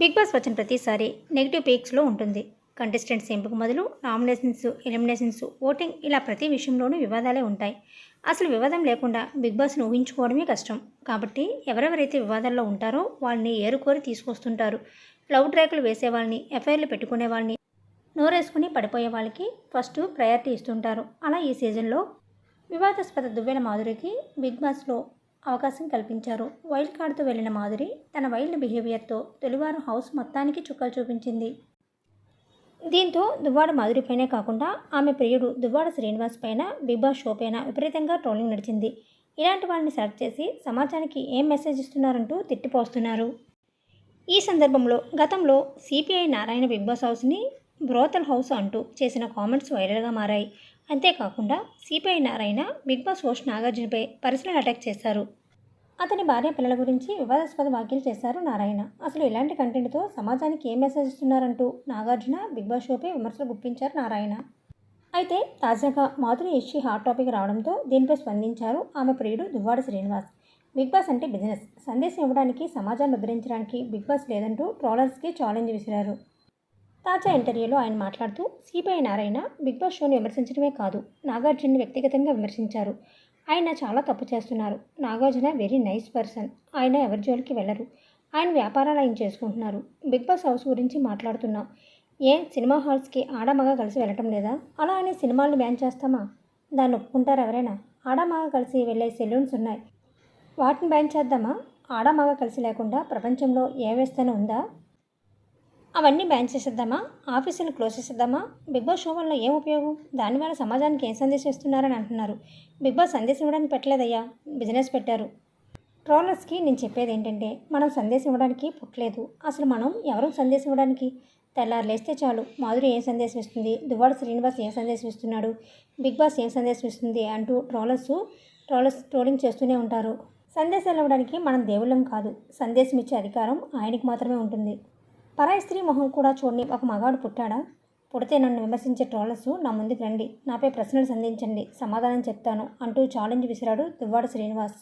Big boss వచ్చిన ప్రతిసారి negative పీక్స్లో ఉంటుంది. కంటెస్టెంట్స్ ఎంపిక మొదలు నామినేషన్స్ ఎలిమినేషన్స్ ఓటింగ్ ఇలా ప్రతి విషయంలోనూ వివాదాలే ఉంటాయి. అసలు వివాదం లేకుండా బిగ్ బాస్ను ఊహించుకోవడమే కష్టం. కాబట్టి ఎవరెవరైతే వివాదాల్లో ఉంటారో వాళ్ళని ఏరుకోరి తీసుకొస్తుంటారు. లవ్ ట్రాక్లు వేసే వాళ్ళని ఎఫ్ఐఆర్లు పెట్టుకునే వాళ్ళని నోరేసుకుని పడిపోయే వాళ్ళకి ఫస్ట్ ప్రయారిటీ ఇస్తుంటారు. అలా ఈ సీజన్లో వివాదాస్పద దువ్వెల మాధురికి బిగ్ బాస్లో అవకాశం కల్పించారు. వైల్డ్ కార్డుతో వెళ్ళిన మాధురి తన వైల్డ్ బిహేవియర్తో తొలివారం హౌస్ మొత్తానికి చుక్కలు చూపించింది. దీంతో దువ్వాడ మాధురిపైనే కాకుండా ఆమె ప్రియుడు దువ్వాడ శ్రీనివాస్ పైన బిగ్ బాస్ షో పైన విపరీతంగా ట్రోలింగ్ నడిచింది. ఇలాంటి వాళ్ళని సెలెక్ట్ చేసి సమాజానికి ఏం మెసేజ్ ఇస్తున్నారంటూ తిట్టిపోస్తున్నారు. ఈ సందర్భంలో గతంలో సిపిఐ నారాయణ బిగ్ బాస్ హౌస్ని బ్రోతల్ హౌస్ అంటూ చేసిన కామెంట్స్ వైరల్గా మారాయి. అంతేకాకుండా CPI Narayana Bigg Boss host నాగార్జునపై personal attack చేశారు. అతని భార్య పిల్లల గురించి వివాదాస్పద వ్యాఖ్యలు చేశారు నారాయణ. అసలు ఇలాంటి కంటెంట్తో సమాజానికి ఏం మెసేజ్ ఇస్తున్నారంటూ నాగార్జున బిగ్ బాస్ షోపై విమర్శలు గుప్పించారు నారాయణ. అయితే తాజాగా మాధురి ఇష్యూ హాట్ టాపిక్ రావడంతో దీనిపై స్పందించారు ఆమె ప్రియుడు దువ్వాడ శ్రీనివాస్. బిగ్ బాస్ అంటే బిజినెస్ సందేశం ఇవ్వడానికి సమాజాన్ని ఉద్ధరించడానికి బిగ్ బాస్ లేదంటూ ట్రోలర్స్కి ఛాలెంజ్ విసిరారు. తాజా ఇంటర్వ్యూలో ఆయన మాట్లాడుతూ సిబిఐ నారాయణ బిగ్ బాస్ షోని విమర్శించడమే కాదు నాగార్జునని వ్యక్తిగతంగా విమర్శించారు. ఆయన చాలా తప్పు చేస్తున్నారు. Nagarjuna very nice person. ఆయన ఎవరి జోలికి వెళ్ళరు. ఆయన వ్యాపారాలు ఆయన చేసుకుంటున్నారు. బిగ్ బాస్ హౌస్ గురించి మాట్లాడుతున్నాం. ఏ సినిమా హాల్స్కి ఆడమగ కలిసి వెళ్ళటం లేదా? అలా అనే సినిమాల్ని బ్యాన్ చేస్తామా? దాన్ని ఒప్పుకుంటారు ఎవరైనా? ఆడమగ కలిసి వెళ్ళే సెలూన్స్ ఉన్నాయి. వాటిని బ్యాన్ చేద్దామా? ఆడమగ కలిసి లేకుండా ప్రపంచంలో ఏ వ్యవస్థనే ఉందా? అవన్నీ బ్యాన్ చేసేద్దామా? ఆఫీసులు క్లోజ్ చేసేద్దామా? బిగ్ బాస్ షో వల్ల ఏం ఉపయోగం? దానివల్ల సమాజానికి ఏం సందేశం ఇస్తున్నారని అంటున్నారు. బిగ్ బాస్ సందేశం ఇవ్వడానికి పెట్టలేదయ్యా. బిజినెస్ పెట్టారు. ట్రోలర్స్కి నేను చెప్పేది ఏంటంటే మనం సందేశం ఇవ్వడానికి పుట్టలేదు. అసలు మనం ఎవరు సందేశం ఇవ్వడానికి? తెల్లారు లేస్తే చాలు. మాధురి ఏం సందేశం ఇస్తుంది? దువ్వాడ శ్రీనివాస్ ఏం సందేశం ఇస్తున్నాడు? బిగ్ బాస్ ఏం సందేశం ఇస్తుంది? అంటూ ట్రోలర్స్ ట్రోలర్స్ ట్రోలింగ్ చేస్తూనే ఉంటారు. సందేశాలు ఇవ్వడానికి మనం దేవుళ్ళం కాదు. సందేశం ఇచ్చే అధికారం ఆయనకి మాత్రమే ఉంటుంది. పరాయి స్త్రీ మొహం కూడా చూడని ఒక మగాడు పుట్టాడా? పుడితే నన్ను విమర్శించే ట్రోలర్స్ నా ముందుకు రండి. నాపై ప్రశ్నలు సంధించండి. సమాధానం చెప్తాను అంటూ ఛాలెంజ్ విసిరాడు దువ్వాడ శ్రీనివాస్.